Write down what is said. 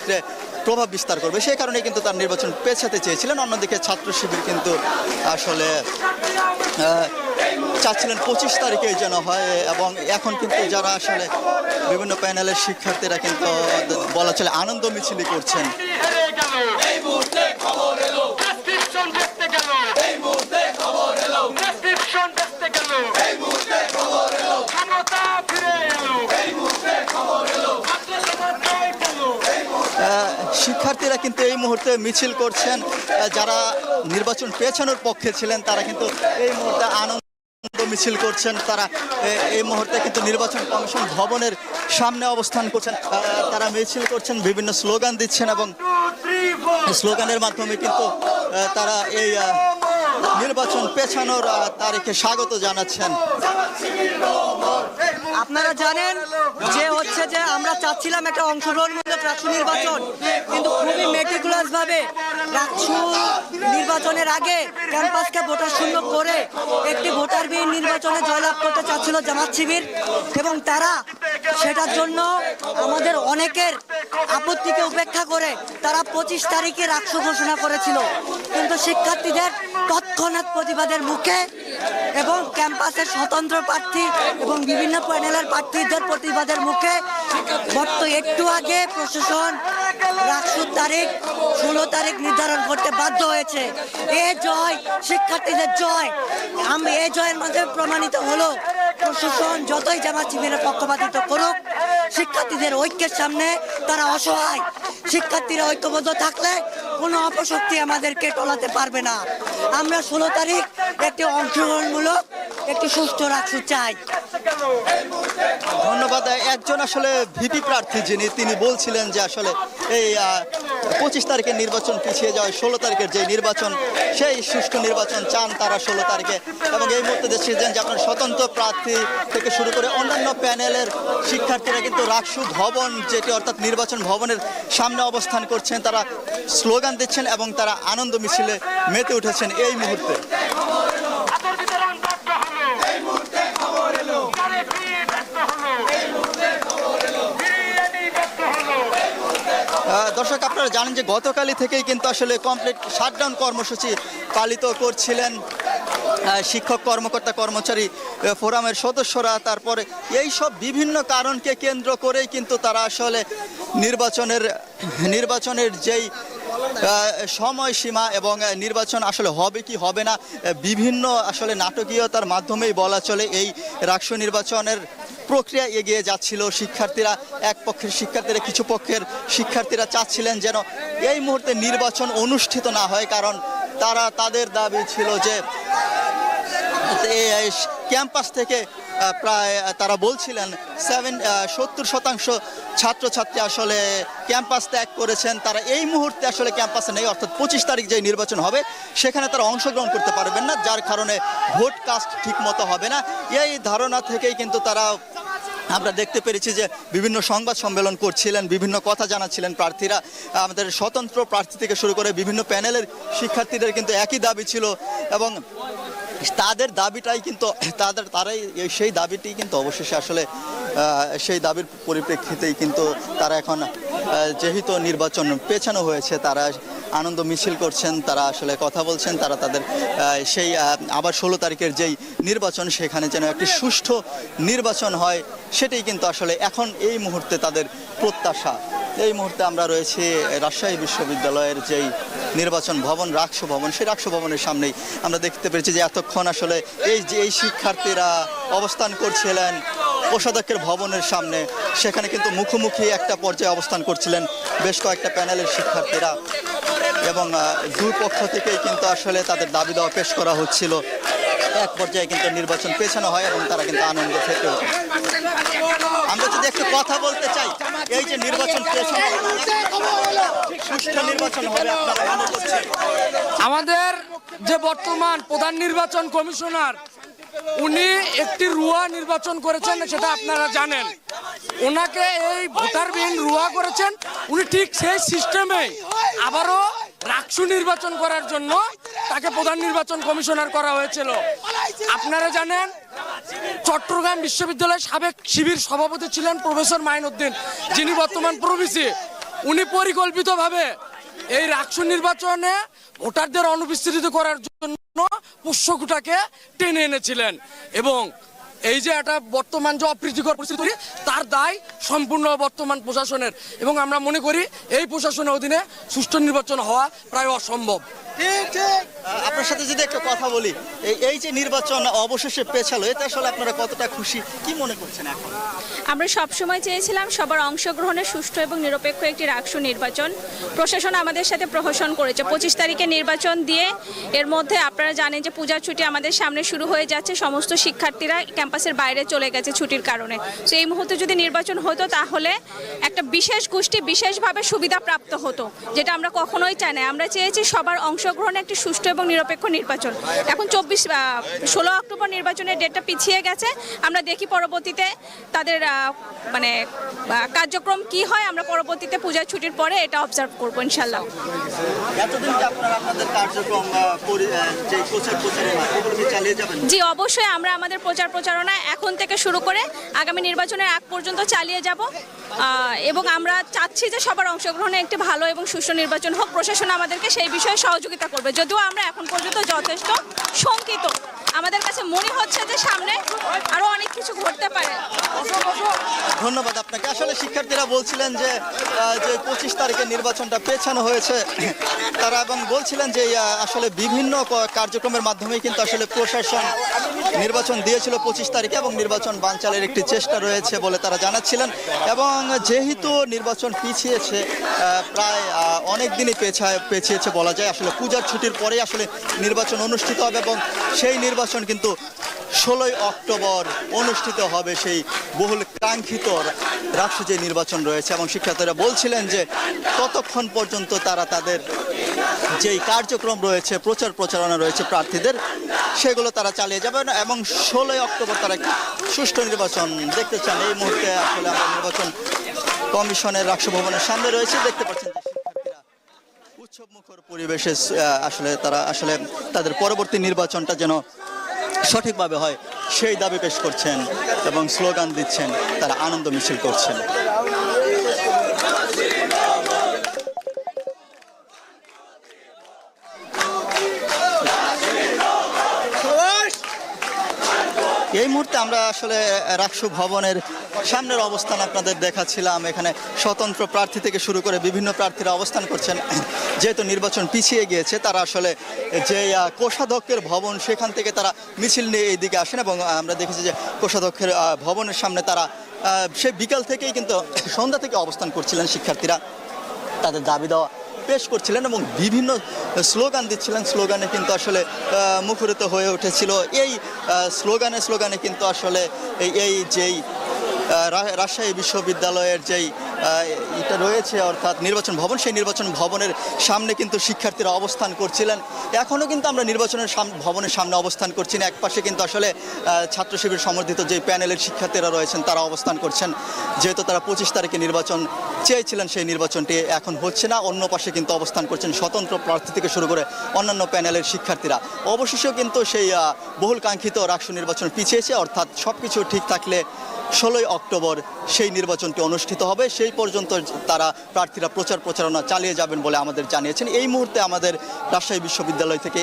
ক্ষেত্রে প্রভাব বিস্তার করবে। সেই কারণে কিন্তু তার নির্বাচন পেছাতে চেয়েছিলেন। অন্যদিকে ছাত্র শিবির কিন্তু আসলে চাচ্ছিলেন পঁচিশ তারিখে যেন হয় এবং এখন কিন্তু যারা আসলে বিভিন্ন প্যানেলের শিক্ষার্থীরা কিন্তু বলা চলে আনন্দ মিছিলি করছেন। শিক্ষার্থীরা কিন্তু এই মুহূর্তে মিছিল করছেন। যারা নির্বাচন পেছানোর পক্ষে ছিলেন তারা কিন্তু এই মুহূর্তে আনন্দ মিছিল করছেন। তারা এই মুহূর্তে কিন্তু নির্বাচন কমিশন ভবনের সামনে অবস্থান করছেন। তারা মিছিল করছেন বিভিন্ন স্লোগান দিচ্ছেন এবং স্লোগানের মাধ্যমে কিন্তু তারা এই নির্বাচন পেছানোর তারিখে স্বাগত জানাচ্ছেন। আপনারা জানেন যে হচ্ছে যে আমরা চাচ্ছিলাম একটা অংশগ্রহণমূলক রাষ্ট্র নির্বাচন, কিন্তু খুবই মেটিকুলাস ভাবে রাষ্ট্র নির্বাচনের আগে ক্যাম্পাসকে ভোটার শূন্য করে একটি ভোটার ভোটারবিহীন নির্বাচনে জয়লাভ করতে চাচ্ছিল জামাত শিবির এবং তারা সেটার জন্য আমাদের অনেকের আপত্তিকে উপেক্ষা করে তারা পঁচিশ তারিখে রাষ্ট্র ঘোষণা করেছিল। কিন্তু শিক্ষার্থীদের তৎক্ষণাৎ প্রতিবাদের মুখে এবং ক্যাম্পাসের স্বতন্ত্র প্রার্থী এবং বিভিন্ন প্যানেলের প্রার্থীদের প্রতিবাদের মুখে বর্ত একটু আগে প্রশাসন রাষ্ট্র তারিখ, ষোলো তারিখ নির্ধারণ করতে বাধ্য হয়েছে। এ জয়, শিক্ষার্থীদের জয়। আমি এ জয়ের মাধ্যমে প্রমাণিত হলো, প্রশাসন যতই জামাত শিবিরের পক্ষপাতিত্ব করুক, শিক্ষার্থীদের ঐক্যের সামনে তারা অসহায়। শিক্ষার্থীরা ঐক্যবদ্ধ থাকলে কোনো অপশক্তি আমাদেরকে টলাতে পারবে না। আমরা ষোলো তারিখ একটি অংশগ্রহণমূলক একটি সুস্থ রাখতে চাই। একজন আসলে ভিপি প্রার্থী যিনি, তিনি বলছিলেন যে আসলে এই পঁচিশ তারিখের নির্বাচন পিছিয়ে যাওয়ায় ষোলো তারিখের যে নির্বাচন, সেই সুষ্ঠু নির্বাচন চান তারা ষোলো তারিখে। এবং এই মুহূর্তে দেখছিলেন যে আপনার স্বতন্ত্র প্রার্থী থেকে শুরু করে অন্যান্য প্যানেলের শিক্ষার্থীরা কিন্তু রাকসু ভবন, যেটি অর্থাৎ নির্বাচন ভবনের সামনে অবস্থান করছেন, তারা স্লোগান দিচ্ছেন এবং তারা আনন্দ মিছিলে মেতে উঠেছেন এই মুহূর্তে। দর্শক, আপনারা জানেন যে গতকালই থেকেই কিন্তু আসলে কমপ্লিট শাটডাউন কর্মসূচি পালিত করছিলেন শিক্ষক, কর্মকর্তা, কর্মচারী ফোরামের সদস্যরা। তারপরে এই সব বিভিন্ন কারণকে কেন্দ্র করেই কিন্তু তারা আসলে নির্বাচনের নির্বাচনের যেই সময়সীমা এবং নির্বাচন আসলে হবে কি হবে না বিভিন্ন আসলে নাটকীয়তার মাধ্যমেই বলা চলে এই রাষ্ট্র নির্বাচনের প্রক্রিয়া এগিয়ে যাচ্ছিল। শিক্ষার্থীরা এক পক্ষের শিক্ষার্থীরা, কিছু পক্ষের শিক্ষার্থীরা চাচ্ছিলেন যেন এই মুহূর্তে নির্বাচন অনুষ্ঠিত না হয়, কারণ তারা তাদের দাবি ছিল যে ক্যাম্পাস থেকে প্রায় তারা বলছিলেন, সেভেন সত্তর শতাংশ ছাত্রছাত্রী আসলে ক্যাম্পাস ত্যাগ করেছেন। তারা এই মুহূর্তে আসলে ক্যাম্পাসে নেই, অর্থাৎ পঁচিশ তারিখ যে নির্বাচন হবে, সেখানে তারা অংশগ্রহণ করতে পারবেন না, যার কারণে ভোট কাস্ট ঠিক মতো হবে না। এই ধারণা থেকেই কিন্তু তারা আমরা দেখতে পেরেছি যে বিভিন্ন সংবাদ সম্মেলন করছিলেন, বিভিন্ন কথা জানাচ্ছিলেন প্রার্থীরা। আমাদের স্বতন্ত্র প্রার্থী থেকে শুরু করে বিভিন্ন প্যানেলের শিক্ষার্থীদের কিন্তু একই দাবি ছিল এবং তাদের দাবিটাই কিন্তু, তাদের, তারাই সেই দাবিটি কিন্তু অবশেষে আসলে সেই দাবির পরিপ্রেক্ষিতেই কিন্তু তারা এখন যেহেতু নির্বাচন পেছানো হয়েছে। তারা আনন্দ মিছিল করছেন, তারা আসলে কথা বলছেন, তারা তাদের সেই আবার ষোলো তারিখের যেই নির্বাচন, সেখানে যেন একটি সুষ্ঠু নির্বাচন হয়, সেটাই কিন্তু আসলে এখন এই মুহূর্তে তাদের প্রত্যাশা। এই মুহূর্তে আমরা রয়েছি রাজশাহী বিশ্ববিদ্যালয়ের যেই নির্বাচন ভবন রাক্ষ ভবন, সেই রাক্ষ ভবনের সামনেই আমরা দেখতে পেরেছি যে এতক্ষণ আসলে এই যে এই শিক্ষার্থীরা অবস্থান করছিলেন কোষাধ্যক্ষের ভবনের সামনে, সেখানে কিন্তু মুখোমুখি একটা পর্যায়ে অবস্থান করছিলেন বেশ কয়েকটা প্যানেলের শিক্ষার্থীরা এবং দুই পক্ষ থেকেই কিন্তু আসলে তাদের দাবি দেওয়া পেশ করা হচ্ছিল। এক পর্যায়ে কিন্তু নির্বাচন পেছানো হয় এবং তারা কিন্তু আনন্দ থেকে আমরা যদি একটু কথা বলতে চাই, এই যে নির্বাচন পেছানো সুষ্ঠু নির্বাচন হবে আপনারা মনে করছেন আমাদের যে বর্তমান প্রধান নির্বাচন কমিশনার উনি একটি রুয়া নির্বাচন করেছেন সেটা আপনারা জানেন। ওনাকে এই ভোটারবিহীন রুয়া করেছেন উনি ঠিক সেই সিস্টেমে আবারও রাকসু নির্বাচন করার জন্য তাকে প্রধান নির্বাচন কমিশনার করা হয়েছিল। আপনারা জানেন চট্টগ্রাম বিশ্ববিদ্যালয়ের সাবেক শিবির সভাপতি ছিলেন প্রফেসর মাইনুদ্দিন। যিনি বর্তমান প্রভিসি উনি পরিকল্পিতভাবে এই রাক্ষস নির্বাচনে ভোটারদের অনুপস্থিত করার জন্য পুষ্যকুটাকে টেনে এনেছিলেন। এবং এই যে একটা বর্তমান যে অপ্রীতিকর পরিস্থিতি তার দায় সম্পূর্ণ বর্তমান প্রশাসনের। এবং আমরা মনে করি এই প্রশাসনের অধীনে সুষ্ঠু নির্বাচন হওয়া প্রায় অসম্ভব। আপনার সাথে যদি একটা কথা বলি এই যে নির্বাচন অবশেষে পেছালো এতে আসলে আপনারা কতটা খুশি? কি মনে করছেন এখন? আমরা সবসময় চেয়েছিলাম সবার অংশগ্রহণে সুষ্ঠু এবং নিরপেক্ষ একটি রাকসু নির্বাচন। প্রশাসন আমাদের সাথে প্রহসন করেছে। পঁচিশ তারিখে নির্বাচন দিয়ে এর মধ্যে আপনারা জানেন যে পূজার ছুটি আমাদের সামনে শুরু হয়ে যাচ্ছে। সমস্ত শিক্ষার্থীরা ক্যাম্পাসের বাইরে চলে গেছে ছুটির কারণে। তো এই মুহূর্তে যদি নির্বাচন হতো তাহলে একটা বিশেষ গোষ্ঠী বিশেষভাবে সুবিধা প্রাপ্ত হতো যেটা আমরা কখনোই চাই না। আমরা চেয়েছি সবার অংশগ্রহণে একটি সুষ্ঠু এবং নিরপেক্ষ নির্বাচন। এখন চব্বিশ ষোলো অক্টোবর নির্বাচনের ডেটটা পিছিয়ে গেছে। আমরা দেখি পরবর্তীতে তাদের মানে কার্যক্রম কি হয়। আমরা পরবর্তীতে পূজার ছুটির পরে এটা অবজার্ভ করব ইনশাল্লাহ প্রচার জি অবশ্যই আমরা আমাদের প্রচার প্রচারণা এখন থেকে শুরু করে আগামী নির্বাচনের আগ পর্যন্ত চালিয়ে যাব। এবং আমরা চাচ্ছি যে সবার অংশগ্রহণে একটি ভালো এবং সুষ্ঠু নির্বাচন হোক। প্রশাসন আমাদেরকে সেই বিষয়ে সহযোগিতা করবে। যদিও আমরা এখন পর্যন্ত যথেষ্ট শঙ্কিত। আমাদের কাছে মনে হচ্ছে যে সামনে আরও অনেক কিছু ঘটতে পারে। ধন্যবাদ আপনাকে। আসলে শিক্ষার্থীরা বলছিলেন যে যে পঁচিশ তারিখে নির্বাচনটা পেছানো হয়েছে। তারা এবং বলছিলেন যে আসলে বিভিন্ন কার্যক্রমের মাধ্যমে কিন্তু আসলে প্রশাসন নির্বাচন দিয়েছিল পঁচিশ তারিখে এবং নির্বাচন বানচালের একটি চেষ্টা রয়েছে বলে তারা জানাচ্ছিলেন। এবং যেহেতু নির্বাচন পিছিয়েছে প্রায় অনেক দিনই পেছায়, পেছিয়েছে বলা যায়। আসলে পূজার ছুটির পরেই আসলে নির্বাচন অনুষ্ঠিত হবে এবং সেই নির্বাচন কিন্তু ষোলোই অক্টোবর অনুষ্ঠিত হবে সেই বহুল কাঙ্ক্ষিত রাষ্ট্র যে নির্বাচন রয়েছে এবং শিক্ষার্থীরা বলছিলেন যে ততক্ষণ পর্যন্ত তারা তাদের যেই কার্যক্রম রয়েছে, প্রচার প্রচারণা রয়েছে প্রার্থীদের, সেগুলো তারা চালিয়ে যাবেন এবং ষোলোই অক্টোবর তারা সুষ্ঠু নির্বাচন দেখতে চান। এই মুহূর্তে আসলে আমরা নির্বাচন কমিশনের রাষ্ট্র ভবনের সামনে রয়েছে। দেখতে পাচ্ছেন যে শিক্ষার্থীরা উৎসব মুখর পরিবেশে আসলে তারা আসলে তাদের পরবর্তী নির্বাচনটা যেন সঠিকভাবে হয় সেই দাবি পেশ করছেন এবং স্লোগান দিচ্ছেন তারা আনন্দ মিছিল করছেন। এই মুহূর্তে আমরা আসলে রাকসু ভবনের সামনের অবস্থান আপনাদের দেখাচ্ছিলাম। এখানে স্বতন্ত্র প্রার্থী থেকে শুরু করে বিভিন্ন প্রার্থীরা অবস্থান করছেন। যেহেতু নির্বাচন পিছিয়ে গিয়েছে, তারা আসলে যে কোষাধ্যক্ষের ভবন সেখান থেকে তারা মিছিল নিয়ে এইদিকে আসেন এবং আমরা দেখেছি যে কোষাধ্যক্ষের ভবনের সামনে তারা সে বিকাল থেকেই কিন্তু সন্ধ্যা থেকে অবস্থান করছিলেন শিক্ষার্থীরা। তাদের দাবি দেওয়া পেশ করছিলেন এবং বিভিন্ন স্লোগান দিচ্ছিলেন। স্লোগানে কিন্তু আসলে মুখরিত হয়ে উঠেছিল। এই স্লোগানে স্লোগানে কিন্তু আসলে এই যেই রাজশাহী বিশ্ববিদ্যালয়ের যেই এটা রয়েছে, অর্থাৎ নির্বাচন ভবন, সেই নির্বাচন ভবনের সামনে কিন্তু শিক্ষার্থীরা অবস্থান করছিলেন। এখনও কিন্তু আমরা নির্বাচনের ভবনের সামনে অবস্থান করছি না এক পাশে কিন্তু আসলে ছাত্র শিবির সমর্থিত যে প্যানেলের শিক্ষার্থীরা রয়েছেন, তারা অবস্থান করছেন। যেহেতু তারা পঁচিশ তারিখে নির্বাচন চেয়েছিলেন, সেই নির্বাচনটি এখন হচ্ছে না। অন্য পাশে কিন্তু অবস্থান করছেন স্বতন্ত্র প্রার্থী থেকে শুরু করে অন্যান্য প্যানেলের শিক্ষার্থীরা। অবশেষেও কিন্তু সেই বহুল কাঙ্ক্ষিত রাষ্ট্র নির্বাচন পিছিয়েছে, অর্থাৎ সব কিছু ঠিক থাকলে ষোলোই অক্টোবর সেই নির্বাচনটি অনুষ্ঠিত হবে। সেই পর্যন্ত তারা প্রার্থীরা প্রচার প্রচারণা চালিয়ে যাবেন বলে আমাদের জানিয়েছেন। এই মুহূর্তে আমাদের রাজশাহী বিশ্ববিদ্যালয় থেকে